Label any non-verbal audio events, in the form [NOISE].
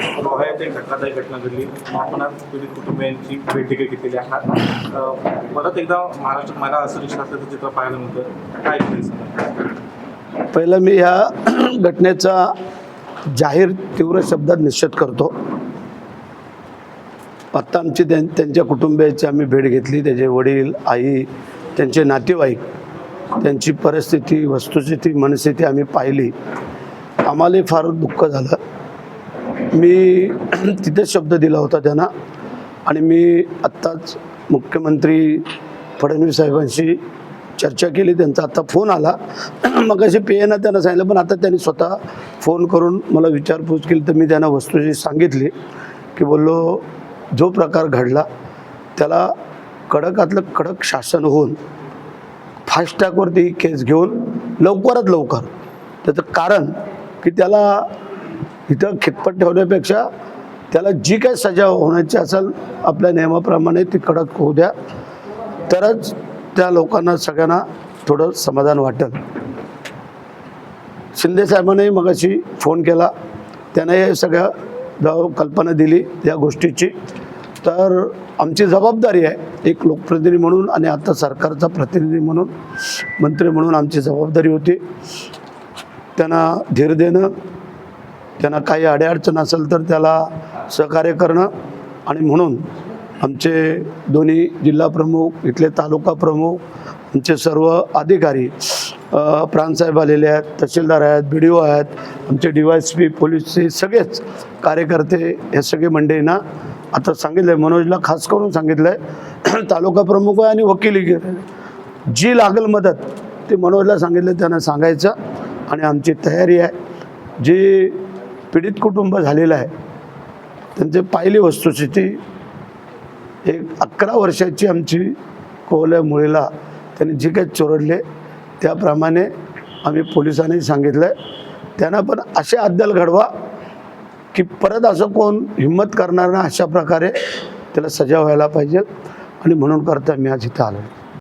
एक धक्कादायक घटना घडली. आपणात पीडित कुटुंबियांची भेट देखील घेतलेली आहात. परत एकदा महाराष्ट्रात मला असुरक्षित असल्याचं चित्र पाहायला मिळतं काय सांगा? पहिलं मी ह्या [CLEARS THROAT] घटनेचा जाहीर तीव्र शब्दात निश्चित करतो. आत्ता आमची त्यां त्यांच्या कुटुंबियाची आम्ही भेट घेतली. त्याचे वडील आई त्यांचे नातेवाईक त्यांची परिस्थिती वस्तुस्थिती मनस्थिती आम्ही पाहिली. आम्हालाही फार दुःख झालं. मी तिथेच शब्द दिला होता त्यांना आणि मी आत्ताच मुख्यमंत्री फडणवीस साहेबांशी चर्चा केली त्यांचा आता फोन आला. [CLEARS THROAT] मग असे पेयनं त्यांना सांगितलं पण आता त्यांनी स्वतः फोन करून मला विचारपूस केली तर मी त्यांना वस्तूची सांगितली की बोललो जो प्रकार घडला त्याला कडकातलं कडक शासन होऊन फास्टॅगवरती केस घेऊन लवकरात लवकर त्याचं कारण की त्याला इथं खितपत ठेवण्यापेक्षा त्याला जी काही सजा होण्याची असेल आपल्या नियमाप्रमाणे ती कडक होऊ द्या. तरच त्या लोकांना सगळ्यांना थोडं समाधान वाटेल. शिंदे साहेबांनाही मगाशी फोन केला. त्याने हे सगळ्या जाव कल्पना दिली या गोष्टीची. तर आमची जबाबदारी आहे एक लोकप्रतिनिधी म्हणून आणि आता सरकारचा प्रतिनिधी म्हणून मंत्री म्हणून आमची जबाबदारी होती. त्यांना धीर देणं त्यांना काही अडीअडचण असेल तर त्याला सहकार्य करणं. आणि म्हणून आमचे दोन्ही जिल्हा प्रमुख इथले तालुका प्रमुख आमचे सर्व अधिकारी प्राणसाहेब आलेले आहेत तहसीलदार आहेत बी डी ओ आहेत आमचे डी वाय एस पी पोलीसचे सगळेच कार्यकर्ते हे सगळे मंडळींना आता सांगितलं आहे मनोजला खास करून सांगितलं आहे [CLEARS THROAT] तालुका प्रमुख आहे आणि वकिली जी लागेल मदत ते मनोजला सांगितलं त्यांना सांगायचं. आणि आमची तयारी आहे. जी पीडित कुटुंब झालेलं आहे. त्यांचे पाहिली वस्तुस्थिती एक अकरा वर्षाची आमची कोवल्या मुलीला त्यांनी जे काही चोरडले. त्याप्रमाणे आम्ही पोलिसांनी सांगितलं आहे त्यांना पण असे अद्दल घडवा की परत असं कोण हिंमत करणार ना अशा प्रकारे त्याला सजा व्हायला पाहिजे. आणि म्हणून करता मी आज इथं आलो.